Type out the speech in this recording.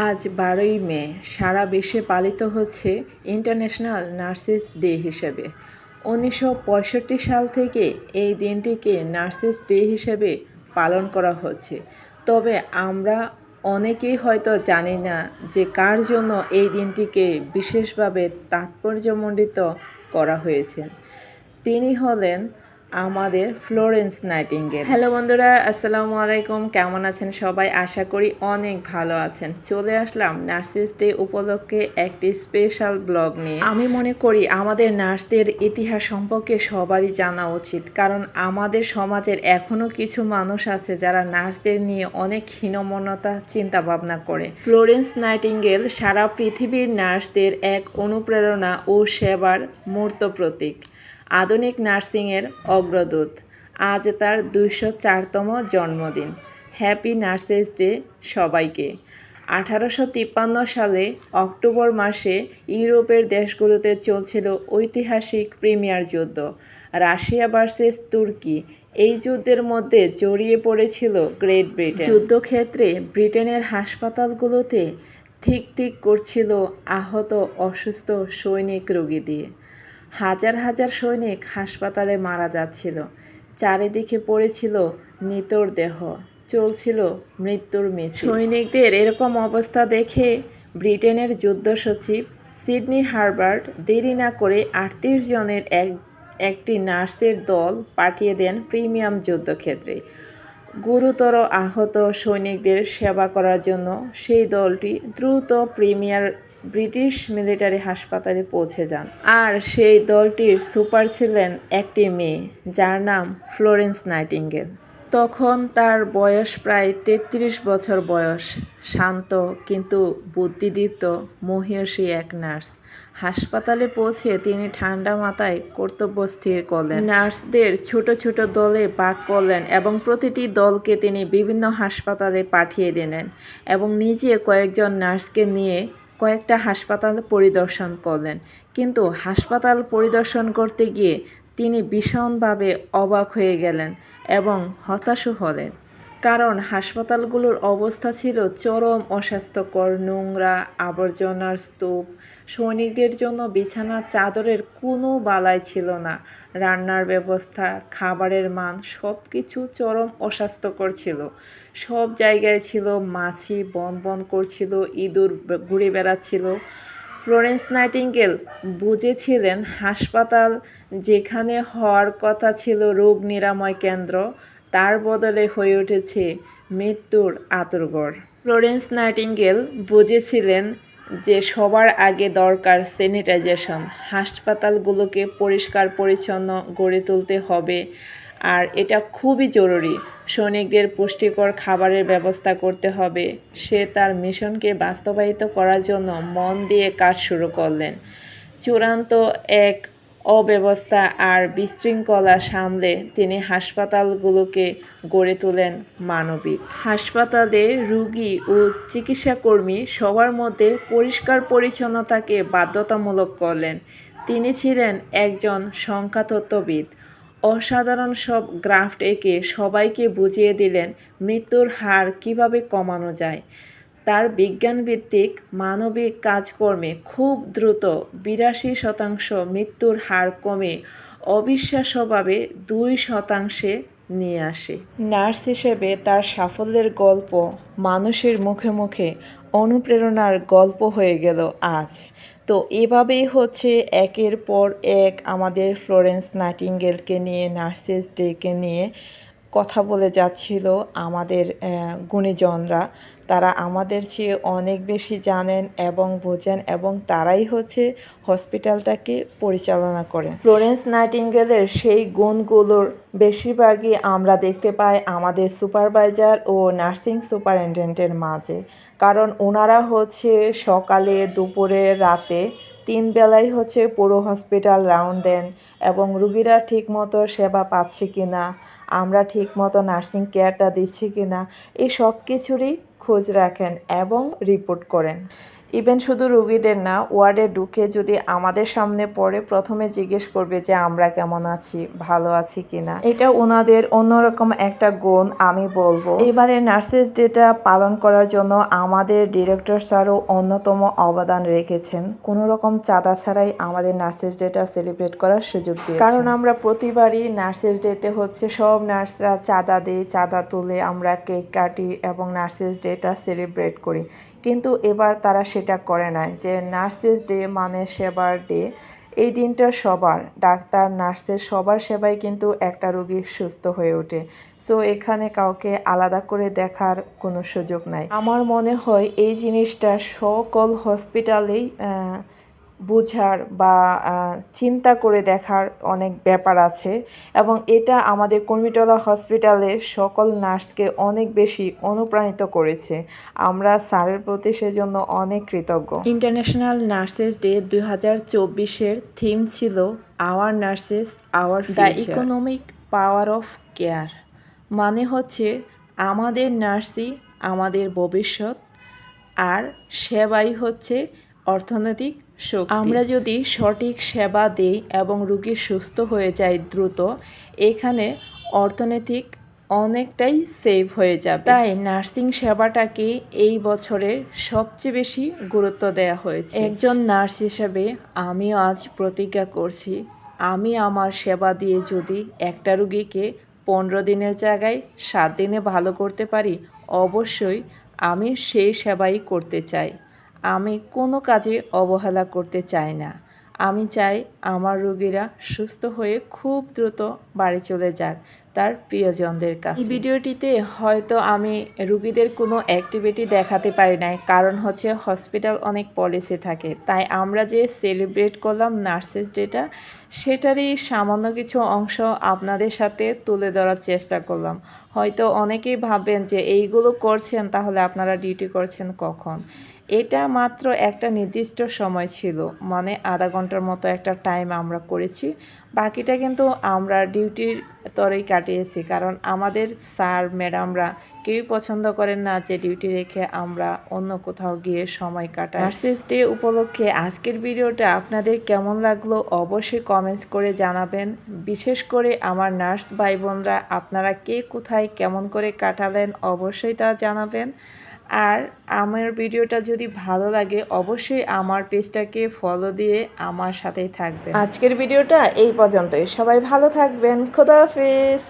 আজ বারোই মে, সারা বিশ্বে পালিত হচ্ছে ইন্টারন্যাশনাল নার্সেস ডে হিসেবে। উনিশশো পঁয়ষট্টি সাল থেকে এই দিনটিকে নার্সেস ডে হিসেবে পালন করা হচ্ছে। তবে আমরা অনেকেই হয়তো জানি না যে কার জন্য এই দিনটিকে বিশেষভাবে তাৎপর্যমণ্ডিত করা হয়েছে। তিনি হলেন আমাদের ফ্লোরেন্স নাইটিঙ্গেল। হ্যালো বন্ধুরা, আসসালামু আলাইকুম। কেমন আছেন সবাই? আশা করি অনেক ভালো আছেন। চলে আসলাম নার্সেস ডে উপলক্ষে একটি স্পেশাল ব্লগ নিয়ে। আমি মনে করি আমাদের নার্সদের ইতিহাস সম্পর্কে সবারই জানা উচিত, কারণ আমাদের সমাজের এখনও কিছু মানুষ আছে যারা নার্সদের নিয়ে অনেক হীনমন্যতা চিন্তা ভাবনা করে। ফ্লোরেন্স নাইটিঙ্গেল সারা পৃথিবীর নার্সদের এক অনুপ্রেরণা ও সেবার মূর্ত প্রতীক। আধুনিক নার্সিংয়ের অগ্রদূত। আজ তার দুইশো চারতম জন্মদিন। হ্যাপি নার্সেস ডে সবাইকে। আঠারোশো তিপ্পান্ন সালে অক্টোবর মাসে ইউরোপের দেশগুলোতে চলছিল ঐতিহাসিক প্রিমিয়ার যুদ্ধ। রাশিয়া ভার্সেস তুর্কি। এই যুদ্ধের মধ্যে জড়িয়ে পড়েছিল গ্রেট ব্রিটেন। যুদ্ধক্ষেত্রে ব্রিটেনের হাসপাতালগুলোতে ঠিক ঠিক করছিল আহত অসুস্থ সৈনিক রোগী দিয়ে। হাজার হাজার সৈনিক হাসপাতালে মারা যাচ্ছিল। চারিদিকে পড়েছিল নিতর দেহ, চলছিল মৃত্যুর মিছিল। সৈনিকদের এরকম অবস্থা দেখে ব্রিটেনের যুদ্ধ সচিব সিডনি হারবার্ট দেরি না করে আটত্রিশ জনের এক, একটি নার্সের দল পাঠিয়ে দেন প্রিমিয়াম যুদ্ধক্ষেত্রে। গুরুতর আহত সৈনিকদের সেবা করার জন্য সেই দলটি দ্রুত প্রিমিয়ার ব্রিটিশ মিলিটারি হাসপাতালে পৌঁছে যান। আর সেই দলটির সুপার ছিলেন একটি মেয়ে, যার নাম ফ্লোরেন্স নাইটিঙ্গেল। তখন তার বয়স প্রায় তেত্রিশ বছর বয়স। শান্ত কিন্তু বুদ্ধিদীপ্ত, মহিয়সী এক নার্স। হাসপাতালে পৌঁছে তিনি ঠান্ডা মাথায় কর্তব্য স্থির করলেন। নার্সদের ছোট ছোট দলে ভাগ করলেন এবং প্রতিটি দলকে তিনি বিভিন্ন হাসপাতালে পাঠিয়ে দিলেন এবং নিজে কয়েকজন নার্সকে নিয়ে কয়েকটা হাসপাতাল পরিদর্শন করলেন। কিন্তু হাসপাতাল পরিদর্শন করতে গিয়ে তিনি ভীষণভাবে অবাক হয়ে গেলেন এবং হতাশও হলেন। কারণ হাসপাতালগুলোর অবস্থা ছিল চরম অস্বাস্থ্যকর, নোংরা, আবর্জনার স্তূপ। সৈনিকদের জন্য বিছানা চাদরের কোনো বালাই ছিল না। রান্নার ব্যবস্থা, খাবারের মান সব কিছু চরম অস্বাস্থ্যকর ছিল। সব জায়গায় ছিল মাছি বন বন করছিল, ইঁদুর ঘুরে বেড়াচ্ছিল। ফ্লোরেন্স নাইটিঙ্গেল বুঝেছিলেন, হাসপাতাল যেখানে হওয়ার কথা ছিল রোগ নিরাময় কেন্দ্র। তার বদলে হয়ে উঠেছে মৃত্যুর আতরগড় ফ্লোরেন্স নাইটিঙ্গেল বুঝেছিলেন যে সবার আগে দরকার স্যানিটাইজেশন, হাসপাতালগুলোকে পরিষ্কার পরিচ্ছন্ন গড়ে তুলতে হবে, আর এটা খুবই জরুরি। সৈনিকদের পুষ্টিকর খাবারের ব্যবস্থা করতে হবে। সে তার মিশনকে বাস্তবায়িত করার জন্য মন দিয়ে কাজ শুরু করলেন। চূড়ান্ত এক অব্যবস্থা আর বিশৃঙ্খলা সামলে তিনি হাসপাতালগুলোকে গড়ে তোলেন মানবিক। হাসপাতালে রুগী ও চিকিৎসাকর্মী সবার মধ্যে পরিষ্কার পরিচ্ছন্নতাকে বাধ্যতামূলক করলেন। তিনি ছিলেন একজন সংখ্যাতত্ত্ববিদ। অসাধারণ সব গ্রাফট এঁকে সবাইকে বুঝিয়ে দিলেন মৃত্যুর হার কীভাবে কমানো যায়। তার বিজ্ঞানভিত্তিক মানবিক কাজকর্মে খুব দ্রুত বিরাশি শতাংশ মৃত্যুর হার কমে অবিশ্বাস্যভাবে দুই শতাংশে নিয়ে আসে। নার্স হিসেবে তার সাফল্যের গল্প মানুষের মুখে মুখে অনুপ্রেরণার গল্প হয়ে গেল আজ। তো এভাবেই হচ্ছে একের পর এক আমাদের ফ্লোরেন্স নাইটিঙ্গেলকে নিয়ে নার্সেস ডেকে নিয়ে কথা বলে যাচ্ছিল আমাদের গুণীজনরা। তারা আমাদের চেয়ে অনেক বেশি জানেন এবং বোঝেন এবং তারাই হচ্ছে হসপিটালটাকে পরিচালনা করেন। ফ্লোরেন্স নাইটিঙ্গেলের সেই গুণগুলোর বেশিরভাগই আমরা দেখতে পাই আমাদের সুপারভাইজার ও নার্সিং সুপারিনটেন্ডেন্টের মাঝে। কারণ ওনারা হচ্ছে সকালে দুপুরে রাতে তিন বেলাই হচ্ছে পুরো হসপিটাল রাউন্ড দেন এবং রুগীরা ঠিকমতো সেবা পাচ্ছে কি না আমরা ঠিকমতো নার্সিং কেয়ারটা দিচ্ছি কি না এই সব কিছুরই খোঁজ রাখেন এবং রিপোর্ট করেন। ইভেন শুধু রুগীদের না, ওয়ার্ডে ঢুকে যদি আমাদের সামনে পড়ে, প্রথমে জিজ্ঞেস করবে যে আমরা কেমন আছি, ভালো আছি কিনা। এটা ওনাদের অন্যরকম একটা গুণ, আমি বলব। এবারে নার্সেস ডেটা পালন করার জন্য আমাদের ডিরেক্টর স্যারও অন্যতম অবদান রেখেছেন। কোনো রকম চাঁদা ছাড়াই আমাদের নার্সেস ডেটা সেলিব্রেট করার সুযোগ দিয়ে কারণ আমরা প্রতিবারই নার্সেস ডেতে হচ্ছে সব নার্সরা চাঁদা দিই চাঁদা তুলে আমরা কেক কাটি এবং নার্সেস ডেটা সেলিব্রেট করি। কিন্তু এবার তারা সেটা করে নাই যে নার্সেস ডে মানে সেবার ডে। এই দিনটা সবার, ডাক্তার, নার্সের সবার সেবাই কিন্তু একটা রোগী সুস্থ হয়ে ওঠে। সো এখানে কাউকে আলাদা করে দেখার কোনো সুযোগ নাই। আমার মনে হয় এই জিনিসটা সকল হসপিটালেই বুঝার বা চিন্তা করে দেখার অনেক ব্যাপার আছে এবং এটা আমাদের কর্মীটলা হসপিটালের সকল নার্সকে অনেক বেশি অনুপ্রাণিত করেছে। আমরা স্যারের প্রতি সেজন্য অনেক কৃতজ্ঞ। ইন্টারন্যাশনাল নার্সেস ডে দুই হাজার চব্বিশের থিম ছিল our nurses our the economic power of care মানে হচ্ছে আমাদের নার্সই আমাদের ভবিষ্যৎ আর সেবাই হচ্ছে অর্থনৈতিক শক্তি। আমরা যদি সঠিক সেবা দেই এবং রুগী সুস্থ হয়ে যায় দ্রুত এখানে অর্থনৈতিক অনেকটাই সেভ হয়ে যাবে। তাই নার্সিং সেবাটাকে এই বছরের সবচেয়ে বেশি গুরুত্ব দেওয়া হয়েছে। একজন নার্স হিসেবে আমিও আজ প্রতিজ্ঞা করছি আমি আমার সেবা দিয়ে যদি একটা রুগীকে পনেরো দিনের জায়গায় সাত দিনে ভালো করতে পারি অবশ্যই আমি সেই সেবাই করতে চাই। আমি কোনো কাজে অবহেলা করতে চাই না। আমি চাই আমার রোগীরা সুস্থ হয়ে খুব দ্রুত বাড়ি চলে যাক তার প্রিয়জনদের কাছে। এই ভিডিওটিতে হয়তো আমি রুগীদের কোনো অ্যাক্টিভিটি দেখাতে পারি নাই, কারণ হচ্ছে হসপিটাল অনেক পলিসি থাকে। তাই আমরা যে সেলিব্রেট করলাম নার্সেস ডেটা সেটারই সামান্য কিছু অংশ আপনাদের সাথে তুলে ধরার চেষ্টা করলাম। হয়তো অনেকেই ভাববেন যে এইগুলো করছেন, তাহলে আপনারা ডিউটি করছেন কখন? এটা মাত্র একটা নির্দিষ্ট সময় ছিল মানে আধা ঘণ্টার মতো একটা টাইম আমরা করেছি। বাকিটা কিন্তু আমরা ডিউটির তরেই কাটিয়েছি। কারণ আমাদের স্যার, ম্যাডামরা কেউই পছন্দ করেন না যে ডিউটি রেখে আমরা অন্য কোথাও গিয়ে সময় কাটাই। নার্সেস ডে উপলক্ষে আজকের ভিডিওটা আপনাদের কেমন লাগল অবশ্যই কমেন্টস করে জানাবেন। বিশেষ করে আমার নার্স ভাই বোনরা আপনারা কে কোথায় কেমন করে কাটালেন অবশ্যই তা জানাবেন। আর আমার ভিডিওটা যদি ভালো লাগে, অবশ্যই আমার পেজটাকে ফলো দিয়ে আমার সাথেই থাকবেন। আজকের ভিডিওটা এই পর্যন্তই। সবাই ভালো থাকবেন। খোদা হাফেজ।